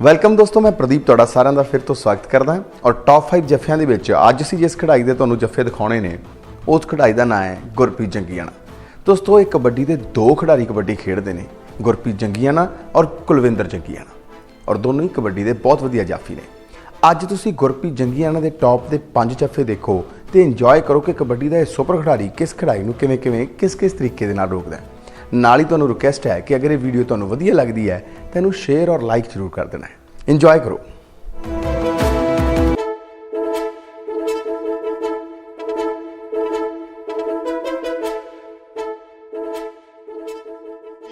Welcome ਦੋਸਤੋ, ਮੈਂ ਪ੍ਰਦੀਪ ਤੁਹਾਡਾ ਸਾਰਿਆਂ ਦਾ ਫਿਰ ਤੋਂ ਸਵਾਗਤ ਕਰਦਾ ਔਰ ਟੌਪ 5 ਜੱਫਿਆਂ ਦੇ ਵਿੱਚ ਅੱਜ ਅਸੀਂ ਜਿਸ ਖਿਡਾਰੀ ਦੇ ਤੁਹਾਨੂੰ ਜੱਫੇ ਦਿਖਾਉਣੇ ਨੇ, ਉਸ ਖਿਡਾਰੀ ਦਾ ਨਾਮ ਹੈ ਗੁਰਪ੍ਰੀਤ ਜੰਗੀਆਣਾ। ਦੋਸਤੋ, ਇਹ ਕਬੱਡੀ ਦੇ ਦੋ ਖਿਡਾਰੀ ਕਬੱਡੀ ਖੇਡਦੇ ਨੇ, ਗੁਰਪ੍ਰੀਤ ਜੰਗੀਆਣਾ ਔਰ ਕੁਲਵਿੰਦਰ ਜੰਗੀਆਣਾ। ਔਰ ਦੋਨੋਂ ਹੀ ਕਬੱਡੀ ਦੇ ਬਹੁਤ ਵਧੀਆ ਜਾਫੀ ਨੇ। ਅੱਜ ਤੁਸੀਂ ਗੁਰਪ੍ਰੀਤ ਜੰਗੀਆਣਾ ਦੇ ਟੌਪ ਦੇ ਪੰਜ ਜੱਫੇ ਦੇਖੋ ਤੇ ਇੰਜੋਏ ਕਰੋ ਕਿ ਕਬੱਡੀ ਦਾ ਇਹ ਸੁਪਰ ਖਿਡਾਰੀ ਕਿਸ ਖਿਡਾਰੀ ਨੂੰ ਕਿਵੇਂ ਕਿਵੇਂ ਕਿਸ ਕਿਸ ਤਰੀਕੇ ਦੇ ਨਾਲ ਰੋਕਦਾ ਹੈ। ਨਾਲ ਹੀ ਤੁਹਾਨੂੰ ਰਿਕੁਐਸਟ ਹੈ ਕਿ ਅਗਰ ਇਹ ਵੀਡੀਓ ਤੁਹਾਨੂੰ ਵਧੀਆ ਲੱਗਦੀ ਹੈ ਤਾਂ ਇਹਨੂੰ ਸ਼ੇਅਰ ਔਰ ਲਾਈਕ ਜ਼ਰੂਰ ਕਰ ਦੇਣਾ ਇੰਜੋਏ ਕਰੋ।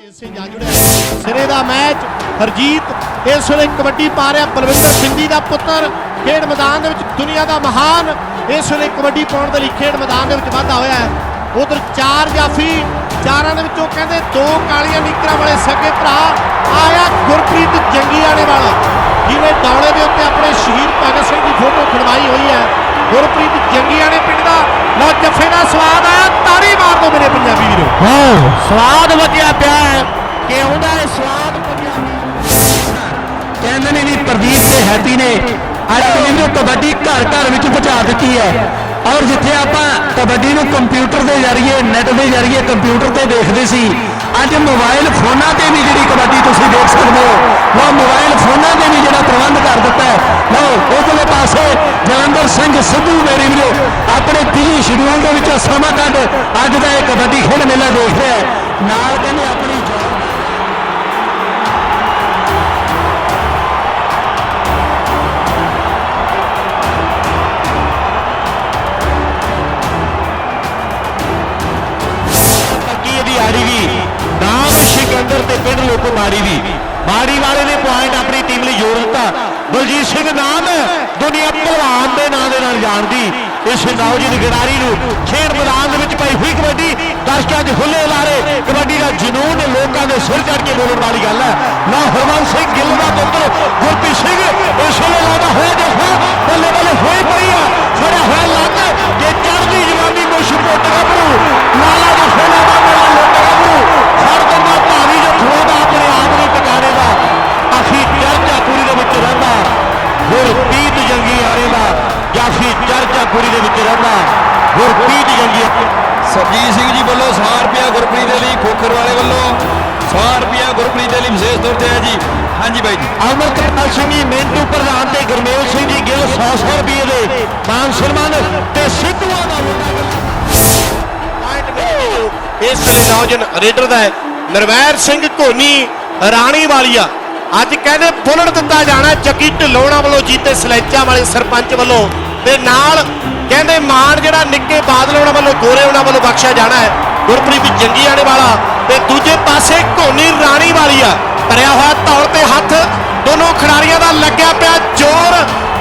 ਇਸੇ ਜਾ ਜੁੜਿਆ ਸਿਰੇ ਦਾ ਮੈਚ, ਹਰਜੀਤ ਇਸ ਵੇਲੇ ਕਬੱਡੀ ਪਾ ਰਿਹਾ, ਬਲਵਿੰਦਰ ਸਿੰਘ ਦਾ ਪੁੱਤਰ, ਖੇਡ ਮੈਦਾਨ ਦੇ ਵਿੱਚ ਦੁਨੀਆ ਦਾ ਮਹਾਨ, ਇਸ ਵੇਲੇ ਕਬੱਡੀ ਪਾਉਣ ਦੇ ਲਈ ਖੇਡ ਮੈਦਾਨ ਦੇ ਵਿੱਚ ਵਾਧਾ ਹੋਇਆ ਹੈ। ਉਧਰ ਚਾਰ ਜਾਫੀ ਚਾਰਾਂ ਦੇ ਵਿੱਚੋਂ ਕਹਿੰਦੇ ਦੋ ਕਾਲੀਆਂ ਨਿਕਰਾਂ ਵਾਲੇ ਸਕੇ ਭਰਾ। ਆਇਆ ਗੁਰਪ੍ਰੀਤ ਜੰਗੀਆਣੇ ਵਾਲਾ ਜਿਹਨੇ ਦੌੜੇ ਦੇ ਉੱਤੇ ਆਪਣੇ ਸ਼ਹੀਦ ਭਗਤ ਸਿੰਘ ਦੀ ਫੋਟੋ ਖੜਵਾਈ ਹੋਈ ਹੈ। ਗੁਰਪ੍ਰੀਤ ਜੰਗੀਆਣੇ ਪਿੰਡ ਦਾ ਲਓ ਜੱਫੇ ਦਾ ਸਵਾਦ ਆਇਆ ਤਾੜੀ ਮਾਰ ਦਿਓ ਮੇਰੇ ਪੰਜਾਬੀ ਵੀਰੋ। ਹਾਂ ਸਵਾਦ ਵਧੀਆ ਪਿਆ ਹੈ ਕਿ ਉਹਦਾ ਇਹ ਸਵਾਦ ਪੰਜਾਬੀ ਕਹਿੰਦੇ ਨੇ ਵੀ ਪ੍ਰਦੀਪ ਤੇ ਹੈਪੀ ਨੇ ਅੱਜ ਮੈਨੂੰ ਕਬੱਡੀ ਘਰ ਘਰ ਵਿੱਚ ਪਹੁੰਚਾ ਦਿੱਤੀ ਹੈ। ਔਰ ਜਿੱਥੇ ਆਪਾਂ ਕਬੱਡੀ ਨੂੰ ਕੰਪਿਊਟਰ ਦੇ ਜ਼ਰੀਏ ਨੈਟ ਦੇ ਜ਼ਰੀਏ ਕੰਪਿਊਟਰ ਤੇ ਦੇਖਦੇ ਸੀ, ਅੱਜ ਮੋਬਾਈਲ ਫੋਨਾਂ ਤੇ ਵੀ ਜਿਹੜੀ ਕਬੱਡੀ ਤੁਸੀਂ ਦੇਖ ਸਕਦੇ ਹੋ। ਲਓ ਮੋਬਾਈਲ ਫੋਨਾਂ ਤੇ ਵੀ ਜਿਹੜਾ ਪ੍ਰਬੰਧ ਕਰ ਦਿੱਤਾ ਹੈ। ਲਓ, ਉਸਲੇ ਪਾਸੇ ਜਲੰਧਰ ਸਿੰਘ ਸਿੱਧੂ ਮੇਰੀ ਵੀਰੋ, ਆਪਣੇ ਬਿਜ਼ੀ ਸ਼ਡਿਊਲ ਦੇ ਵਿੱਚੋਂ ਸਮਾਂ ਕੱਢ, ਅੱਜ ਦਾ ਇਹ ਕਬੱਡੀ ਖੇਡ ਮੇਲਾ ਦੇਖ ਰਿਹਾ ਹੈ। ਨਾਲ ਕਹਿੰਦੇ ਆਪਣੀ ਤੇ ਪਿੰਡ ਲੋਕੋ ਮਾੜੀ ਵੀ। ਮਾੜੀ ਵਾਲੇ ਨੇ ਪੁਆਇੰਟ ਆਪਣੀ ਟੀਮ ਲਈ ਜੋੜ ਦਿੱਤਾ। ਬਲਜੀਤ ਸਿੰਘ ਨਾਮ ਦੁਨੀਆ ਭਲਵਾਨ ਦੇ ਨਾਂ ਦੇ ਨਾਲ ਜਾਣਦੀ। ਇਸ ਨੌਜਵਾਨ ਖਿਡਾਰੀ ਨੂੰ ਖੇਡ ਮੈਦਾਨ ਦੇ ਵਿੱਚ ਪਈ ਹੋਈ ਕਬੱਡੀ। ਦਰਸ਼ਕਾਂ 'ਚ ਹੁੱਲੇ ਲਾਰੇ। ਕਬੱਡੀ ਦਾ ਜਨੂਨ ਲੋਕਾਂ ਦੇ ਸਿਰ ਚੜ ਕੇ ਬੋਲਣ ਵਾਲੀ ਗੱਲ ਹੈ। ਨਾ ਹਰਮਨ ਸਿੰਘ, ਗਿੱਲ ਦਾ ਪੁੱਤਰ ਗੁਰਪ੍ਰੀਤ ਸਿੰਘ। ਇਸ ਵੇਲੇ ਲਾਉਂਦਾ ਹੋਇਆ ਜਫਾ ਬੱਲੇ ਬੱਲੇ ਹੋਈ ਪਈ ਆ। ਫੜਿਆ ਹੋਇਆ ਲੱਗ ਜੇ ਵਿੱਚ ਰਹਿੰਦਾ ਗੁਰਪ੍ਰੀਤ ਜੰਗੀ ਸਰਜੀਤ ਸਿੰਘ ਜੀ ਵੱਲੋਂ 100 ਰੁਪਿਆ ਗੁਰਪ੍ਰੀਤ ਦੇ ਲਈ ਖੋਖਰ ਵਾਲੇ ਵੱਲੋਂ 100 ਰੁਪਿਆ ਗੁਰਪ੍ਰੀਤ ਦੇ ਲਈ ਵਿਸ਼ੇਸ਼ ਤੌਰ ਤੇ ਹੈ ਜੀ। ਹਾਂਜੀ ਬਾਈ ਜੀ। ਅਮਰਕਪਾਲ ਸਿੰਘ ਜੀ ਮਿੰਟੂ ਪ੍ਰਧਾਨ ਤੇ ਗੁਰਮੇਲ ਸਿੰਘ ਜੀ ਗਿੱਲ 100 100 ਰੁਪਏ ਦੇ ਮਾਨ ਸਨਮਾਨ ਤੇ ਸਿੱਧੂਆਂ ਦਾ ਇਸ ਵੇਲੇ ਨੌਜਵਾਨ ਰੇਡਰ ਦਾ ਹੈ ਨਰਵੈਰ ਸਿੰਘ ਧੋਨੀ ਰਾਣੀ ਵਾਲੀਆ। ਅੱਜ ਕਹਿੰਦੇ ਬੁਲਟ ਦਿੱਤਾ ਜਾਣਾ ਜੱਗੀ ਢਿੱਲੋਣਾ ਵੱਲੋਂ ਜੀਤੇ ਸਲੈਚਾਂ ਵਾਲੇ ਸਰਪੰਚ ਵੱਲੋਂ ਤੇ ਨਾਲ ਕਹਿੰਦੇ ਮਾਨ ਜਿਹੜਾ ਨਿੱਕੇ ਬਾਦਲ ਉਹਨਾਂ ਵੱਲੋਂ ਗੋਰੇ ਉਹਨਾਂ ਵੱਲੋਂ ਬਖਸ਼ਿਆ ਜਾਣਾ ਹੈ। ਗੁਰਪ੍ਰੀਤ ਜੰਗੀਆਣੇ ਵਾਲਾ ਤੇ ਦੂਜੇ ਪਾਸੇ ਧੋਨੀ ਰਾਣੀ ਵਾਲੀਆ ਭਰਿਆ ਹੋਇਆ ਤੌਰ ਤੇ ਹੱਥ ਦੋਨੋਂ ਖਿਡਾਰੀਆਂ ਦਾ ਲੱਗਿਆ ਪਿਆ ਜ਼ੋਰ।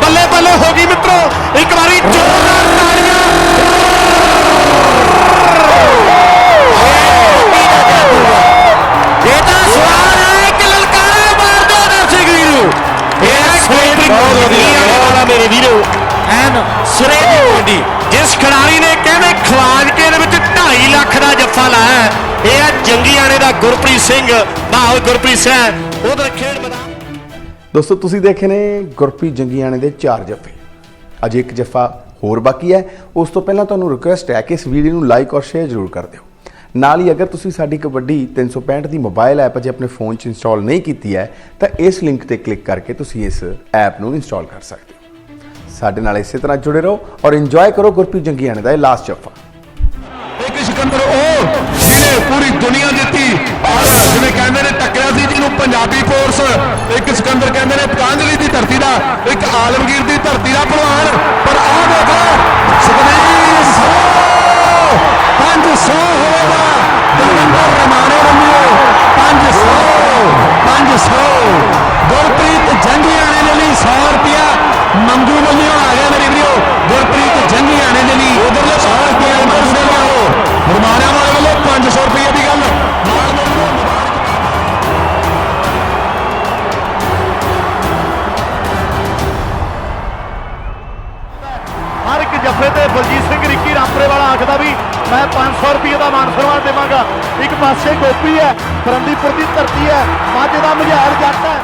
ਬੱਲੇ ਬੱਲੇ ਹੋ ਗਈ ਮਿੱਤਰੋ ਇੱਕ ਵਾਰੀ ਜ਼ੋਰਦਾਰ ਤਾੜੀਆਂ। ਇਹ ਤਾਂ ਸਵਾਲ ਹੈ ਕਿ ਲਲਕਾਰਾ ਮਾਰ ਦੋ ਦਰਸ਼ਕ ਵੀਰੋ ਇਹ ਸਵੇਟਿੰਗ ਵਾਲਾ ਮੇਰੇ ਵੀਰੋ। ਐਨ ਸਿਰੇ ਦੀ ਗੋਡੀ ਜਿਸ ਖਿਡਾਰੀ ਨੇ ਕਹਿੰਦੇ ਖਲਾਜਕੇ ਦੇ ਵਿੱਚ 2.5 ਲੱਖ ਦਾ ਜੱਫਾ ਲਾਇਆ ਇਹ ਹੈ ਜੰਗੀਆਣੇ ਦਾ ਗੁਰਪ੍ਰੀਤ ਸਿੰਘ ਬਾਹਲ ਗੁਰਪ੍ਰੀਤ ਸਿੰਘ। ਉਧਰ ਖੇਡ ਮੈਦਾਨ ਦੋਸਤੋ, ਤੁਸੀਂ ਦੇਖੇ ਨੇ ਗੁਰਪ੍ਰੀਤ ਜੰਗੀਆਣੇ ਦੇ ਚਾਰ ਜੱਫੇ। ਅਜੇ ਇੱਕ ਜੱਫਾ ਹੋਰ ਬਾਕੀ ਹੈ। ਉਸ ਤੋਂ ਪਹਿਲਾਂ ਤੁਹਾਨੂੰ ਰਿਕੁਐਸਟ ਹੈ ਕਿ ਇਸ ਵੀਡੀਓ ਨੂੰ ਲਾਈਕ ਔਰ ਸ਼ੇਅਰ ਜ਼ਰੂਰ ਕਰ ਦਿਓ। ਨਾਲ ਹੀ ਅਗਰ ਤੁਸੀਂ ਸਾਡੀ ਕਬੱਡੀ 365 ਦੀ ਮੋਬਾਈਲ ਐਪ ਅਜੇ ਆਪਣੇ ਫੋਨ 'ਚ ਇੰਸਟਾਲ ਨਹੀਂ ਕੀਤੀ ਹੈ, ਤਾਂ ਇਸ ਲਿੰਕ ਤੇ ਕਲਿੱਕ ਕਰਕੇ ਤੁਸੀਂ ਇਸ ਐਪ ਨੂੰ ਇੰਸਟਾਲ ਕਰ ਸਕਦੇ ਹੋ। ਸਾਡੇ ਨਾਲ ਇਸੇ ਤਰ੍ਹਾਂ ਜੁੜੇ ਰਹੋ ਔਰ ਇੰਜੋਏ ਕਰੋ ਗੁਰਪ੍ਰੀਤ ਜੰਗੀਆਣੇ ਦਾ ਇਹ ਲਾਸਟ ਜੱਫਾ। ਇੱਕ ਸਿਕੰਦਰ, ਉਹ ਜਿਹਨੇ ਪੂਰੀ ਦੁਨੀਆ ਦਿੱਤੀ ਮੰਗੂ ਵੱਲੋਂ ਆ ਗਿਆ ਮੇਰੇ ਵੀਰੋ। ਗੁਰਪ੍ਰੀਤ ਜੰਗੀਆਣੇ ਦੇ ਲਈ। ਉਧਰਲੇ 100 ਰੁਪਿਆ ਅੰਦਰ ਦੇ ਲਿਆਓ ਰਮਾਣਿਆਂ ਵਾਲੇ ਵੱਲੋਂ 500 ਰੁਪਏ ਦੀ ਗੱਲ। ਨਾਲ ਹਰ ਇੱਕ ਜੱਫੇ ਤੇ ਬਲਜੀਤ ਸਿੰਘ ਰਿੱਕੀ ਰਾਮਪੁਰੇ ਵਾਲਾ ਆਖਦਾ ਵੀ ਮੈਂ 500 ਰੁਪਏ ਦਾ ਮਾਨ ਸਨਮਾਨ ਦੇਵਾਂਗਾ। ਇੱਕ ਪਾਸੇ ਗੋਪੀ ਹੈ ਫਰੰਦੀਪੁਰ ਦੀ ਧਰਤੀ ਹੈ, ਮਾਝੇ ਦਾ ਮਝਾਰ ਜੱਟ ਹੈ।